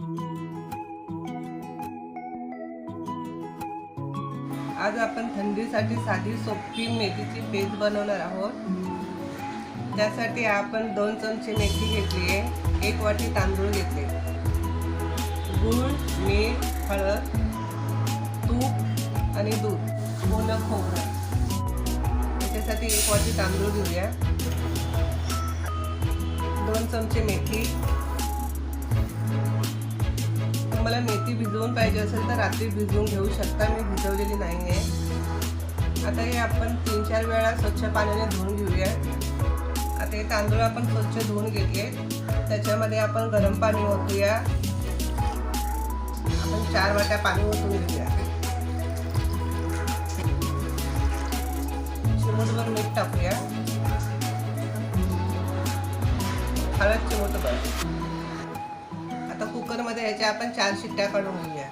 आज आपण थंडीसाठी साधी सोपी मेथीची पेस्ट बनवणार आहोत. त्यासाठी आपण दोन चमचे मेथी घेतली आहे. एक वाटी तांदूळ घेतले. गूळ मीठ हळद तूप आणि दूध. ओलं खोबरं. त्याच्यासाठी एक वाटी तांदूळ घेऊया. दोन चमचे मेथी. तुम्हाला मेथी भिजवून पाहिजे असेल तर रात्री भिजवून घेऊ शकता. मी भिजवलेली नाही आहे आता हे आपण तीन चार वेळा स्वच्छ पाण्याने धुवून घेऊया. आता हे तांदूळ आपण स्वच्छ धुवून घेतले. त्याच्यामध्ये आपण गरम पाणी ओतूया. आपण चार वाट्या पाणी ओतून घेऊया. चिमूटभर मीठ टाकूया. हळद चिमूटभर. याच्या आपण चार शिट्ट्या काढून घेऊया.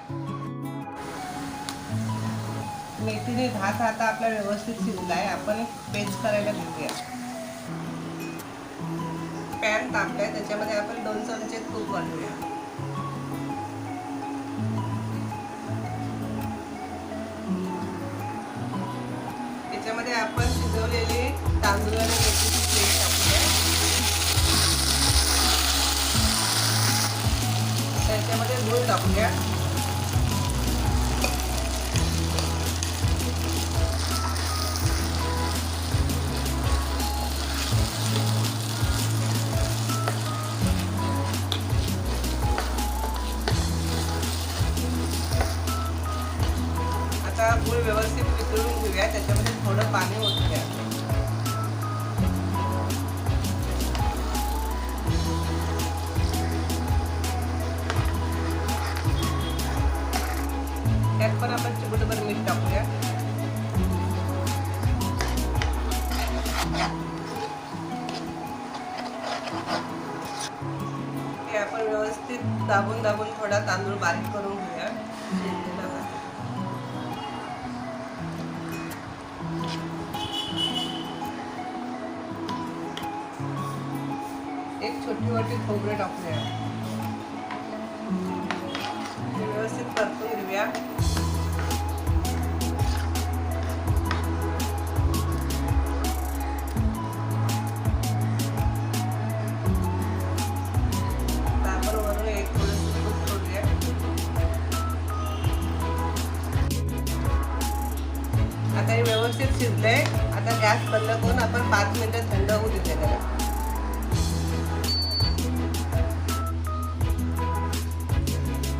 मेथीने भात आता आपला व्यवस्थित शिजला आपण पेस्ट करायला घेऊया. पॅन तापलाय त्याच्यामध्ये आपण दोन चमचे तूप घालूया. त्याच्यामध्ये आपण शिजवलेले तांदूळ आणि मेथी त्याच्यामध्ये टाकून टाकूया आता गुळ व्यवस्थित वितळून घेऊया. त्याच्यामध्ये थोडं पाणी ओतूया त्यात पण आपण चिमटभर मीठ टाकूया. ते आपण व्यवस्थित दाबून दाबून थोडा तांदूळ बारीक करून घेऊया. एक छोटी वाटी खोबरं टाकूया. आता हे व्यवस्थित शिजलंय. आता गॅस बंद करून आपण पाच मिनिटं थंड होऊ देते त्याला.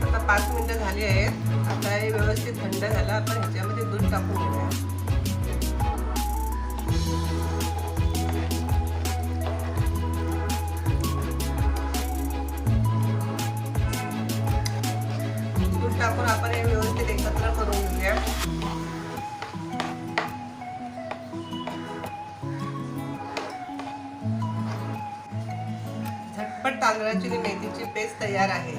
आता पाच मिनिटं झाली आहेत. आता हे व्यवस्थित थंड झालं आपण ह्याच्यामध्ये दूध टाकून घेऊया. दूध टाकून आपण हे व्यवस्थित एकत्र करून घेऊया. तांदळाची आणि मेथीची पेस्ट तयार आहे.